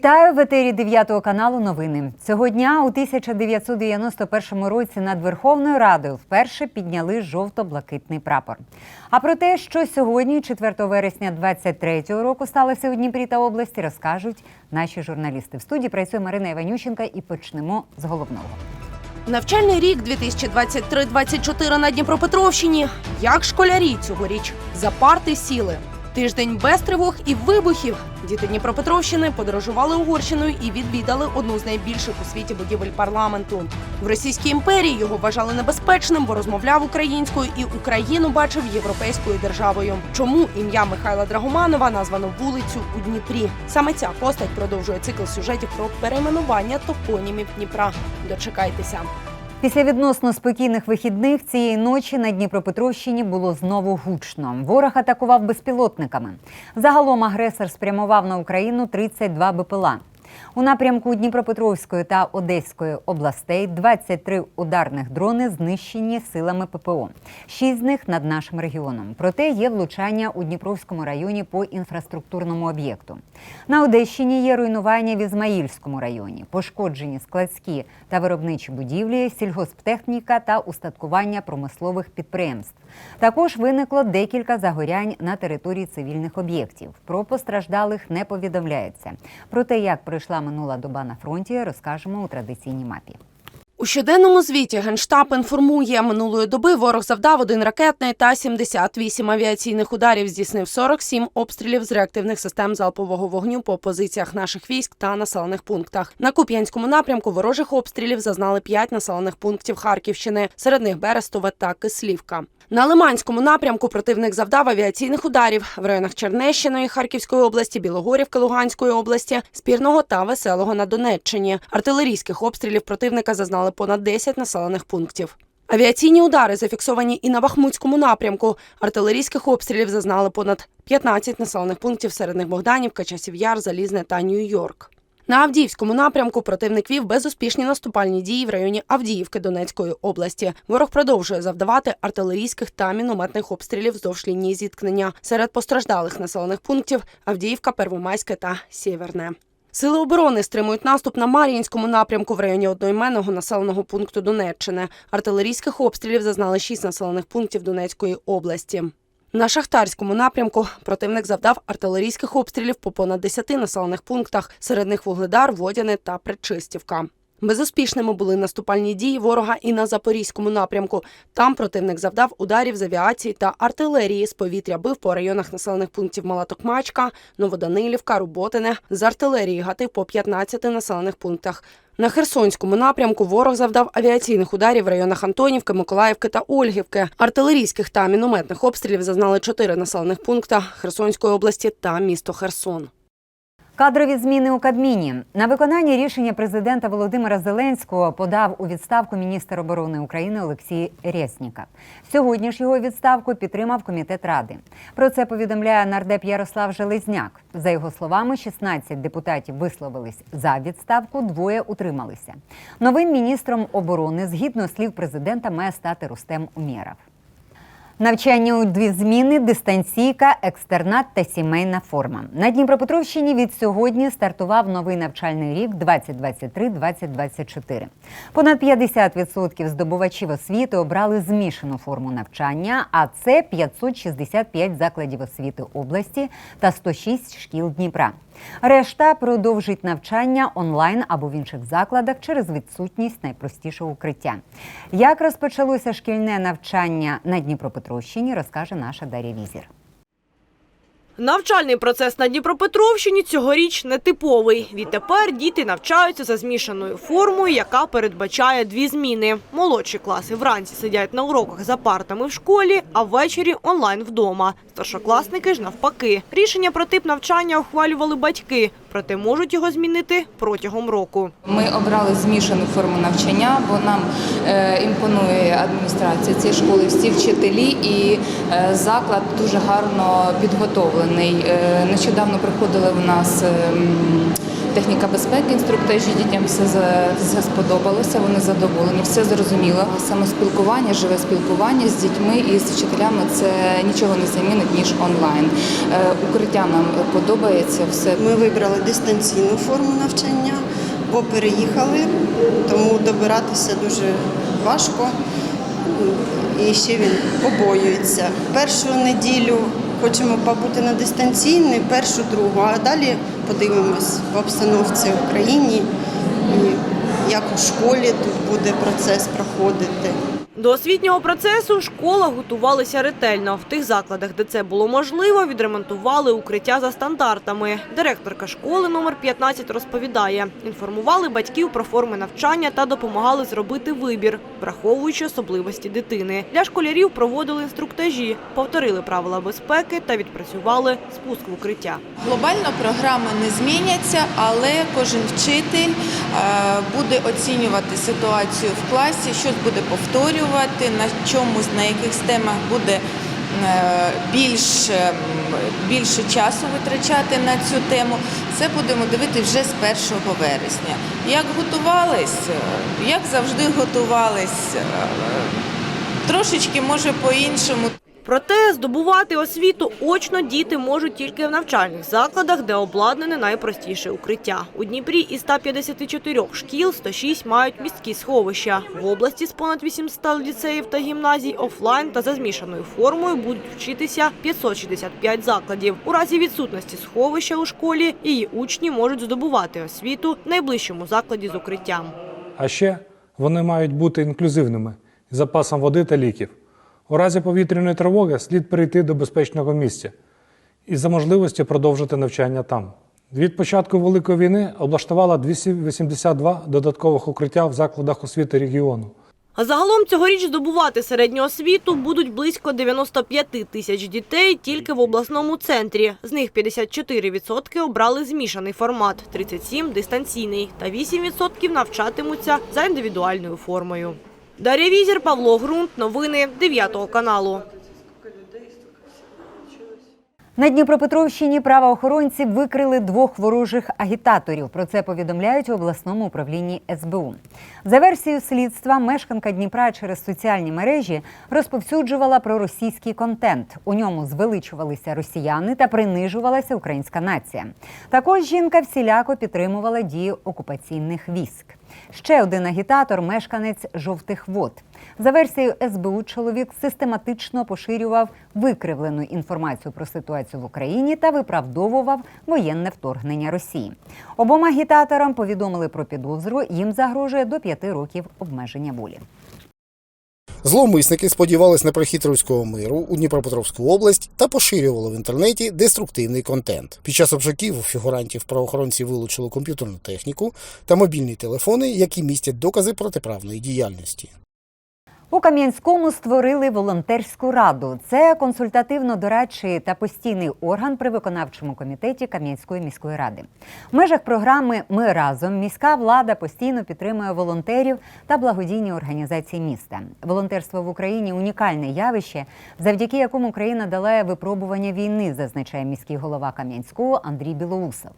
Вітаю в етері 9 каналу. Новини цього дня у 1991 році над Верховною Радою вперше підняли жовто-блакитний прапор. А про те, що сьогодні, 4 вересня 23-го року, сталося у Дніпрі та області, розкажуть наші журналісти. В студії працює Марина Іванющенка і почнемо з головного. Навчальний рік 2023-24 на Дніпропетровщині. Як школярі цьогоріч за парти сіли. Тиждень без тривог і вибухів. Діти Дніпропетровщини подорожували Угорщиною і відвідали одну з найбільших у світі будівель парламенту. В Російській імперії його вважали небезпечним, бо розмовляв українською і Україну бачив європейською державою. Чому ім'я Михайла Драгоманова названо вулицю у Дніпрі? Саме ця постать продовжує цикл сюжетів про перейменування топонімів Дніпра. Дочекайтеся. Після відносно спокійних вихідних цієї ночі на Дніпропетровщині було знову гучно. Ворог атакував безпілотниками. Загалом агресор спрямував на Україну 32 БПЛА. У напрямку Дніпропетровської та Одеської областей 23 ударних дрони знищені силами ППО. Шість з них над нашим регіоном. Проте є влучання у Дніпровському районі по інфраструктурному об'єкту. На Одещині є руйнування в Ізмаїльському районі, пошкоджені складські та виробничі будівлі, сільгосптехніка та устаткування промислових підприємств. Також виникло декілька загорянь на території цивільних об'єктів. Про постраждалих не повідомляється. Про те, як пройшла минула доба на фронті, розкажемо у традиційній мапі. У щоденному звіті Генштаб інформує, минулої доби ворог завдав один ракетний та 78 авіаційних ударів, здійснив 47 обстрілів з реактивних систем залпового вогню по позиціях наших військ та населених пунктах. На Куп'янському напрямку ворожих обстрілів зазнали 5 населених пунктів Харківщини, серед них Берестове та Кислівка. На Лиманському напрямку противник завдав авіаційних ударів в районах Чернещиної Харківської області, Білогорівки Луганської області, Спірного та Веселого на Донеччині. Артилерійських обстрілів противника зазнали понад 10 населених пунктів. Авіаційні удари зафіксовані і на Бахмутському напрямку. Артилерійських обстрілів зазнали понад 15 населених пунктів, серед них Богданівка, Часів Яр, Залізне та Нью-Йорк. На Авдіївському напрямку противник вів безуспішні наступальні дії в районі Авдіївки Донецької області. Ворог продовжує завдавати артилерійських та мінометних обстрілів вздовж лінії зіткнення. Серед постраждалих населених пунктів Авдіївка, Первомайське та Сєверне. Сили оборони стримують наступ на Мар'їнському напрямку в районі одноіменного населеного пункту Донеччини. Артилерійських обстрілів зазнали шість населених пунктів Донецької області. На шахтарському напрямку противник завдав артилерійських обстрілів по понад 10 населених пунктах, серед них Вугледар, Водяне та Предчистівка. Безуспішними були наступальні дії ворога і на запорізькому напрямку. Там противник завдав ударів з авіації та артилерії. З повітря бив по районах населених пунктів Малатокмачка, Новоданилівка, Руботине. З артилерії гатив по 15 населених пунктах. На Херсонському напрямку ворог завдав авіаційних ударів в районах Антонівки, Миколаївки та Ольгівки. Артилерійських та мінометних обстрілів зазнали чотири населених пункта Херсонської області та місто Херсон. Кадрові зміни у Кабміні на виконання рішення президента Володимира Зеленського подав у відставку міністр оборони України Олексій Рєсніка. Сьогодні ж його відставку підтримав комітет ради. Про це повідомляє нардеп Ярослав Железняк. За його словами, 16 депутатів висловились за відставку, двоє утрималися. Новим міністром оборони, згідно слів президента, має стати Рустем Умєров. Навчання у дві зміни, дистанційка, екстернат та сімейна форма. На Дніпропетровщині від сьогодні стартував новий навчальний рік 2023-2024. Понад 50% здобувачів освіти обрали змішану форму навчання, а це 565 закладів освіти області та 106 шкіл Дніпра. Решта продовжить навчання онлайн або в інших закладах через відсутність найпростішого укриття. Як розпочалося шкільне навчання на Дніпропетровщині, розкаже наша Дар'я Візір. Навчальний процес на Дніпропетровщині цьогоріч нетиповий. Відтепер діти навчаються за змішаною формою, яка передбачає дві зміни. Молодші класи вранці сидять на уроках за партами в школі, а ввечері онлайн вдома. Старшокласники ж навпаки. Рішення про тип навчання ухвалювали батьки, проте можуть його змінити протягом року. Ми обрали змішану форму навчання, бо нам е, імпонує адміністрація цієї школи, всі вчителі, і е, заклад дуже гарно підготовлений. Е, нещодавно приходили в нас. Техніка безпеки, інструктажі дітям все, все сподобалося, вони задоволені, все зрозуміло. Саме спілкування, живе спілкування з дітьми і з вчителями це нічого не замінить, ніж онлайн. Е, Укриття нам подобається, все Ми вибрали дистанційну форму навчання, бо переїхали, тому добиратися дуже важко. І ще він побоюється. Першу неділю хочемо побути на дистанційний, першу, другу, а далі подивимось в обстановці в Україні і як у школі тут буде процес проходити. До освітнього процесу школа готувалися ретельно. В тих закладах, де це було можливо, відремонтували укриття за стандартами. Директорка школи номер 15 розповідає, інформували батьків про форми навчання та допомагали зробити вибір, враховуючи особливості дитини. Для школярів проводили інструктажі, повторили правила безпеки та відпрацювали спуск в укриття. Глобально програми не зміняться, але кожен вчитель е, буде оцінювати ситуацію в класі, щось буде повторювати, на чомусь, на яких темах буде е, більш, ем, більше часу витрачати на цю тему. Це будемо дивитися вже з 1 вересня. Як готувались, Е, як завжди готувались, е, трошечки може по-іншому. Проте здобувати освіту очно діти можуть тільки в навчальних закладах, де обладнане найпростіше укриття. У Дніпрі із 154 шкіл 106 мають міські сховища. В області з понад 800 ліцеїв та гімназій офлайн та за змішаною формою будуть вчитися 565 закладів. У разі відсутності сховища у школі її учні можуть здобувати освіту в найближчому закладі з укриттям. А ще вони мають бути інклюзивними запасом води та ліків. У разі повітряної тривоги слід перейти до безпечного місця і за можливості продовжити навчання там. Від початку Великої війни облаштувала 282 додаткових укриття в закладах освіти регіону. А загалом цьогоріч здобувати середню освіту будуть близько 95 тисяч дітей тільки в обласному центрі. З них 54% обрали змішаний формат, 37 – дистанційний та 8% навчатимуться за індивідуальною формою. Дар'я Візір, Павло Грунт. Новини 9 каналу. На Дніпропетровщині правоохоронці викрили двох ворожих агітаторів. Про це повідомляють у обласному управлінні СБУ. За версією слідства, мешканка Дніпра через соціальні мережі розповсюджувала проросійський контент. У ньому звеличувалися росіяни та принижувалася українська нація. Також жінка всіляко підтримувала дії окупаційних військ. Ще один агітатор мешканець жовтих вод. За версією СБУ, чоловік систематично поширював викривлену інформацію про ситуацію в Україні та виправдовував воєнне вторгнення Росії. Обом агітаторам повідомили про підозру. Їм загрожує до п'яти років обмеження волі. Зловмисники сподівались на прихід руського миру у Дніпропетровську область та поширювали в інтернеті деструктивний контент. Під час обшуків у фігурантів правоохоронці вилучили комп'ютерну техніку та мобільні телефони, які містять докази протиправної діяльності. У Кам'янському створили волонтерську раду. Це консультативно-дорадчий та постійний орган при виконавчому комітеті Кам'янської міської ради. В межах програми Ми разом міська влада постійно підтримує волонтерів та благодійні організації міста. Волонтерство в Україні унікальне явище, завдяки якому Україна дала випробування війни, зазначає міський голова Кам'янського Андрій Білоусов.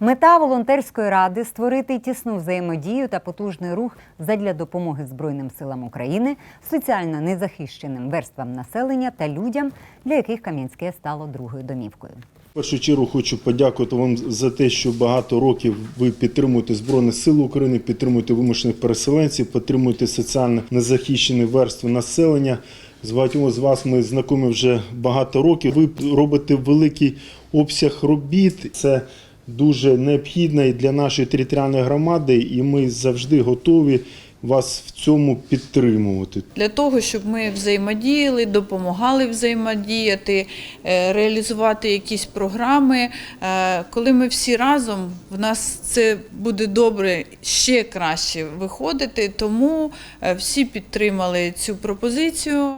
Мета волонтерської ради створити тісну взаємодію та потужний рух задля допомоги Збройним силам України, соціально незахищеним верствам населення та людям, для яких Кам'янське стало другою домівкою. В першу чергу хочу подякувати вам за те, що багато років ви підтримуєте Збройні Сили України, підтримуєте вимушених переселенців, підтримуєте соціально незахищені верстви населення. З багатьма з вас ми знайомі вже багато років. Ви робите великий обсяг робіт. Це дуже необхідно і для нашої територіальної громади, і ми завжди готові вас в цьому підтримувати. для того, щоб ми взаємодіяли, допомагали взаємодіяти, е, реалізувати якісь програми. Е, Коли ми всі разом, в нас це буде добре ще краще виходити. Тому е, всі підтримали цю пропозицію.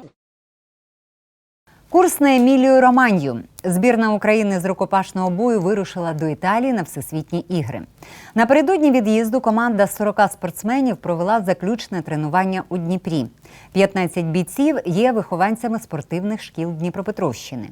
Курс на Емілію Романью. Збірна України з рукопашного бою вирушила до Італії на всесвітні ігри. Напередодні від'їзду команда з 40 спортсменів провела заключне тренування у Дніпрі. 15 бійців є вихованцями спортивних шкіл Дніпропетровщини.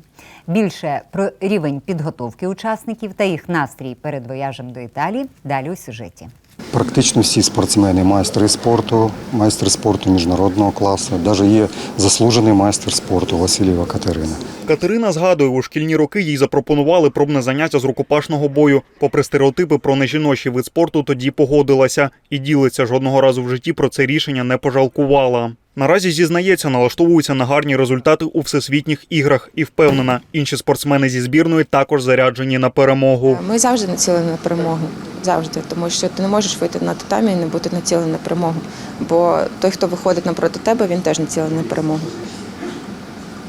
Більше про рівень підготовки учасників та їх настрій перед вояжем до Італії далі у сюжеті. Практично всі спортсмени майстри спорту, майстри спорту міжнародного класу. Навіть є заслужений майстер спорту Васильєва Катерина. Катерина згадує, у шкільні роки їй запропонували пробне заняття з рукопашного бою. Попри стереотипи про нежіночий вид спорту, тоді погодилася і ділиться жодного разу в житті про це рішення не пожалкувала. Наразі зізнається, налаштовується на гарні результати у всесвітніх іграх і впевнена, інші спортсмени зі збірної також заряджені на перемогу. Ми завжди націлені на перемогу. Завжди, тому що ти не можеш вийти на татамі і не бути націлений на перемогу. Бо той, хто виходить напроти тебе, він теж націлений на перемогу.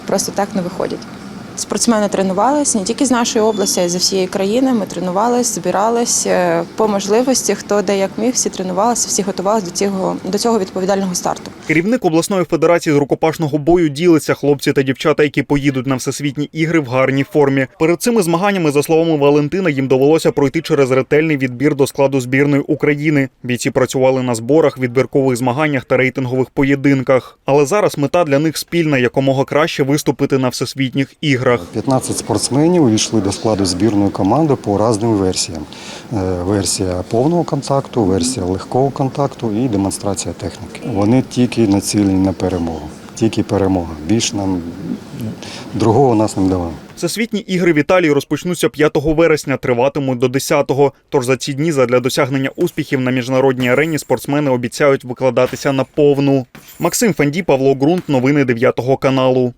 Просто так не виходять. Спортсмени тренувалися не тільки з нашої області, а й з всієї країни. Ми тренувалися, збиралися по можливості, хто де як міг, всі тренувалися, всі готувалися до цього, до цього відповідального старту. Керівник обласної федерації з рукопашного бою ділиться хлопці та дівчата, які поїдуть на всесвітні ігри в гарній формі. Перед цими змаганнями, за словами Валентина, їм довелося пройти через ретельний відбір до складу збірної України. Бійці працювали на зборах, відбіркових змаганнях та рейтингових поєдинках. Але зараз мета для них спільна якомога краще виступити на всесвітніх іграх. 15 спортсменів увійшли до складу збірної команди по різним версіям. Е, Версія повного контакту, версія легкого контакту і демонстрація техніки. Вони тільки націлені на перемогу. Тільки перемога. Більш нам другого нас не давали. Всесвітні ігри в Італії розпочнуться 5 вересня, триватимуть до 10-го. Тож за ці дні задля досягнення успіхів на міжнародній арені спортсмени обіцяють викладатися на повну. Максим Фанді, Павло Ґрунт, новини 9 каналу.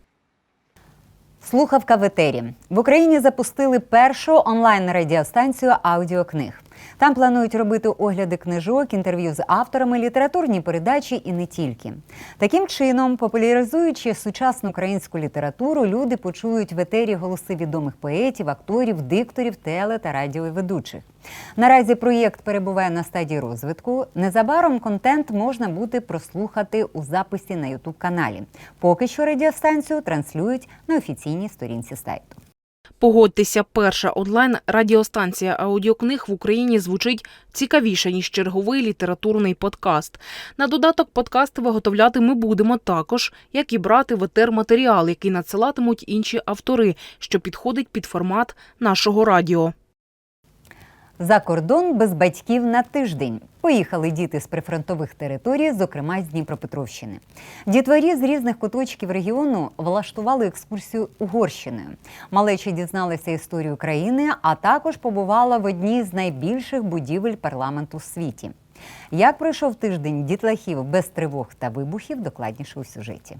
Слухавка в етері. В Україні запустили першу онлайн-радіостанцію аудіокниг. Там планують робити огляди книжок, інтерв'ю з авторами, літературні передачі і не тільки. Таким чином, популяризуючи сучасну українську літературу, люди почують в етері голоси відомих поетів, акторів, дикторів, теле та радіоведучих. Наразі проєкт перебуває на стадії розвитку. Незабаром контент можна буде прослухати у записі на Ютуб каналі. Поки що радіостанцію транслюють на офіційній сторінці сайту. Погодьтеся, перша онлайн радіостанція аудіокниг в Україні звучить цікавіше ніж черговий літературний подкаст. На додаток подкаст виготовляти ми будемо також, як і брати в етер матеріал, який надсилатимуть інші автори, що підходить під формат нашого радіо. За кордон без батьків на тиждень. Поїхали діти з прифронтових територій, зокрема з Дніпропетровщини. Дітворі з різних куточків регіону влаштували екскурсію Угорщиною. Малечі дізналися історію країни, а також побувала в одній з найбільших будівель парламенту в світі. Як пройшов тиждень дітлахів без тривог та вибухів, докладніше у сюжеті.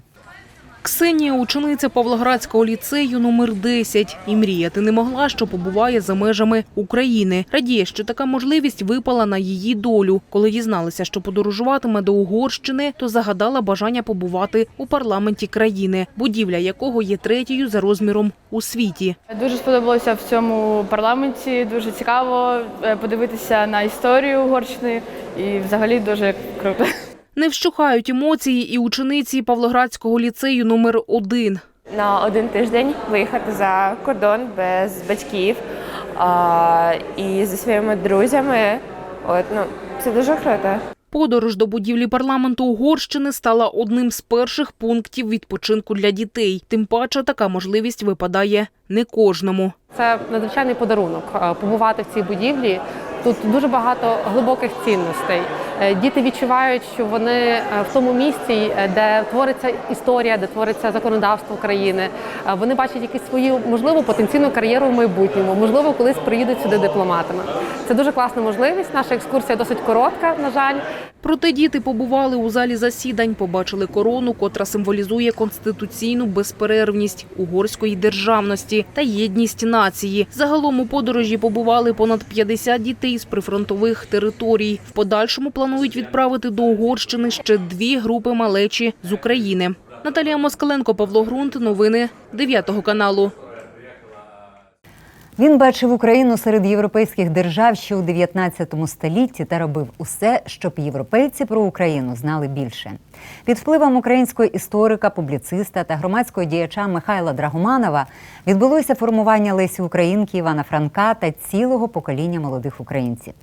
Ксенія учениця Павлоградського ліцею номер 10 і мріяти не могла, що побуває за межами України. Радіє, що така можливість випала на її долю. Коли дізналася, що подорожуватиме до Угорщини, то загадала бажання побувати у парламенті країни, будівля якого є третьою за розміром у світі. Дуже сподобалося в цьому парламенті. Дуже цікаво е, подивитися на історію Угорщини і взагалі дуже круто. Не вщухають емоції і учениці Павлоградського ліцею номер 1 на один тиждень виїхати за кордон без батьків а, і зі своїми друзями. От ну це дуже круто. Подорож до будівлі парламенту Угорщини стала одним з перших пунктів відпочинку для дітей. Тим паче така можливість випадає не кожному. Це надзвичайний подарунок побувати в цій будівлі. Тут дуже багато глибоких цінностей. Е, Діти відчувають, що вони е, в тому місці, е, де твориться історія, де твориться законодавство країни. Вони бачать якусь свою можливу потенційну кар'єру в майбутньому, можливо, колись приїдуть сюди дипломатами. Це дуже класна можливість. Наша екскурсія досить коротка, на жаль. Проте діти побували у залі засідань, побачили корону, котра символізує конституційну безперервність угорської державності та єдність нації. Загалом у подорожі побували понад 50 дітей з прифронтових територій. В подальшому планують відправити до Угорщини ще дві групи малечі з України. Наталія Москаленко, Павло Грунт. Новини 9 каналу. Він бачив Україну серед європейських держав ще у 19 столітті та робив усе, щоб європейці про Україну знали більше. Під впливом українського історика, публіциста та громадського діяча Михайла Драгоманова відбулося формування Лесі Українки Івана Франка та цілого покоління молодих українців.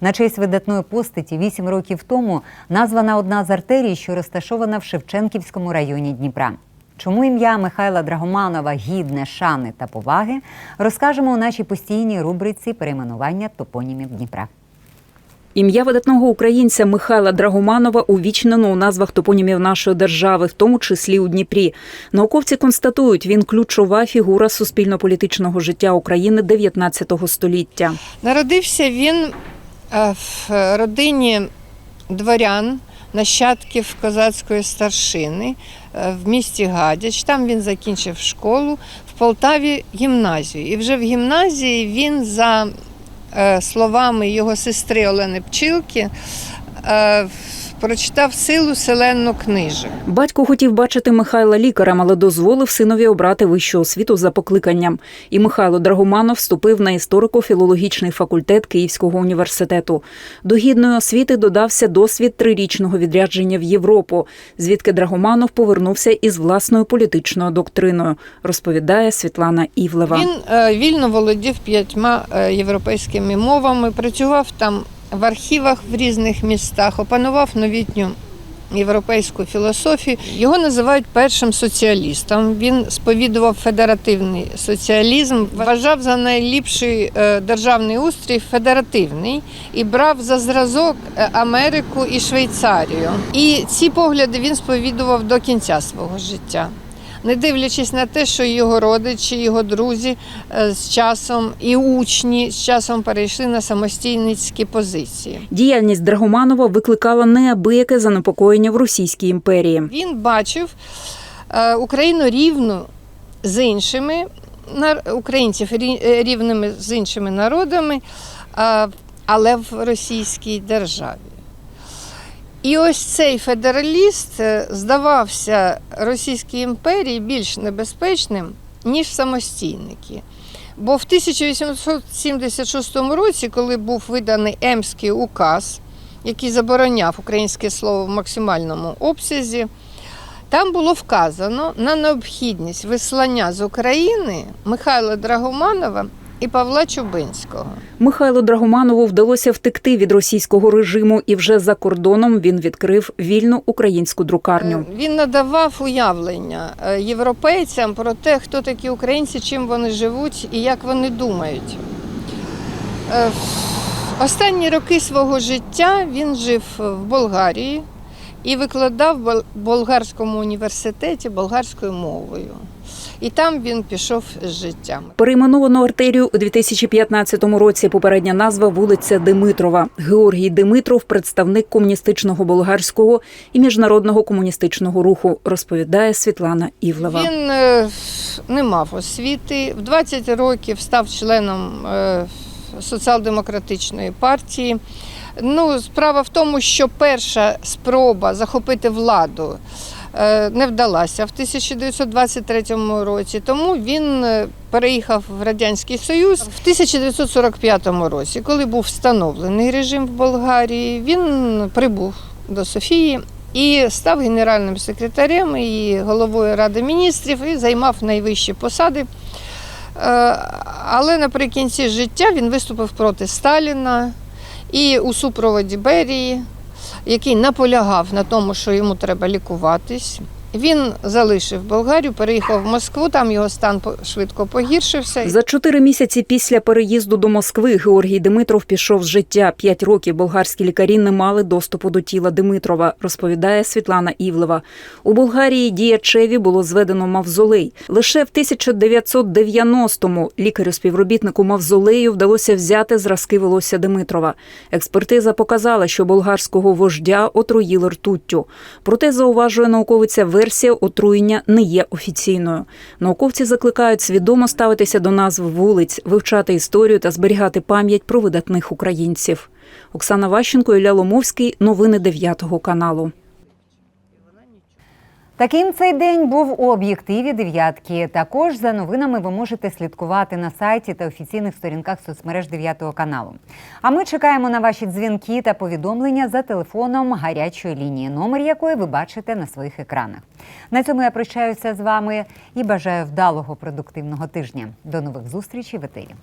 На честь видатної постаті вісім років тому названа одна з артерій, що розташована в Шевченківському районі Дніпра. Чому ім'я Михайла Драгоманова гідне шани та поваги, розкажемо у нашій постійній рубриці перейменування топонімів Дніпра. Ім'я видатного українця Михайла Драгоманова увічнено у назвах топонімів нашої держави, в тому числі у Дніпрі. Науковці констатують, він ключова фігура суспільно-політичного життя України 19 століття. Народився він е, в родині дворян, нащадків козацької старшини е, в місті Гадяч. Там він закінчив школу, в Полтаві гімназію. І вже в гімназії він, за е, словами його сестри Олени Пчілки, е, прочитав силу селенну книжок. Батько хотів бачити Михайла лікарем, але дозволив синові обрати вищу освіту за покликанням. І Михайло Драгоманов вступив на історико-філологічний факультет Київського університету. До гідної освіти додався досвід трирічного відрядження в Європу, звідки Драгоманов повернувся із власною політичною доктриною, розповідає Світлана Івлева. Він е, вільно володів п'ятьма е, європейськими мовами, працював там в архівах в різних містах, опанував новітню європейську філософію. Його називають першим соціалістом. Він сповідував федеративний соціалізм, вважав за найліпший е, державний устрій федеративний і брав за зразок е, Америку і Швейцарію. І ці погляди він сповідував до кінця свого життя не дивлячись на те, що його родичі, його друзі е, з часом і учні з часом перейшли на самостійницькі позиції. Діяльність Драгоманова викликала неабияке занепокоєння в Російській імперії. Він бачив е, Україну рівну з іншими українців е, рівними з іншими народами, але в російській державі. І ось цей федераліст е, здавався Російській імперії більш небезпечним, ніж самостійники. Бо в 1876 році, коли був виданий Емський указ, який забороняв українське слово в максимальному обсязі, там було вказано на необхідність вислання з України Михайла Драгоманова і Павла Чубинського. Михайлу Драгоманову вдалося втекти від російського режиму, і вже за кордоном він відкрив вільну українську друкарню. Він надавав уявлення е, європейцям про те, хто такі українці, чим вони живуть і як вони думають. Е, Останні роки свого життя він жив в Болгарії і викладав в болгарському університеті болгарською мовою. І там він пішов з життям. Перейменовано артерію у 2015 році. Попередня назва вулиця Димитрова. Георгій Димитров, представник комуністичного болгарського і міжнародного комуністичного руху, розповідає Світлана Івлева. Він е, не мав освіти. В 20 років став членом е, соціал-демократичної партії. Ну, справа в тому, що перша спроба захопити владу не вдалася в 1923 році, тому він е, переїхав в Радянський Союз в 1945 році, коли був встановлений режим в Болгарії. Він прибув до Софії і став генеральним секретарем і головою Ради міністрів і займав найвищі посади. Е, Але наприкінці життя він виступив проти Сталіна і у супроводі Берії, який наполягав на тому, що йому треба лікуватись. Він залишив Болгарію, переїхав в Москву, там його стан швидко погіршився. За чотири місяці після переїзду до Москви Георгій Димитров пішов з життя. П'ять років болгарські лікарі не мали доступу до тіла Димитрова, розповідає Світлана Івлева. У Болгарії діячеві було зведено мавзолей. Лише в 1990-му лікарю-співробітнику мавзолею вдалося взяти зразки волосся Димитрова. Експертиза показала, що болгарського вождя отруїли ртуттю. Проте зауважує науковиця, версія отруєння не є офіційною. Науковці закликають свідомо ставитися до назв вулиць, вивчати історію та зберігати пам'ять про видатних українців. Оксана Ващенко, Ілля Ломовський. Новини 9 каналу. Таким цей день був у об'єктиві дев'ятки. Також за новинами ви можете слідкувати на сайті та офіційних сторінках соцмереж 9 каналу. А ми чекаємо на ваші дзвінки та повідомлення за телефоном гарячої лінії, номер якої ви бачите на своїх екранах. На цьому я прощаюся з вами і бажаю вдалого продуктивного тижня. До нових зустрічей в етері.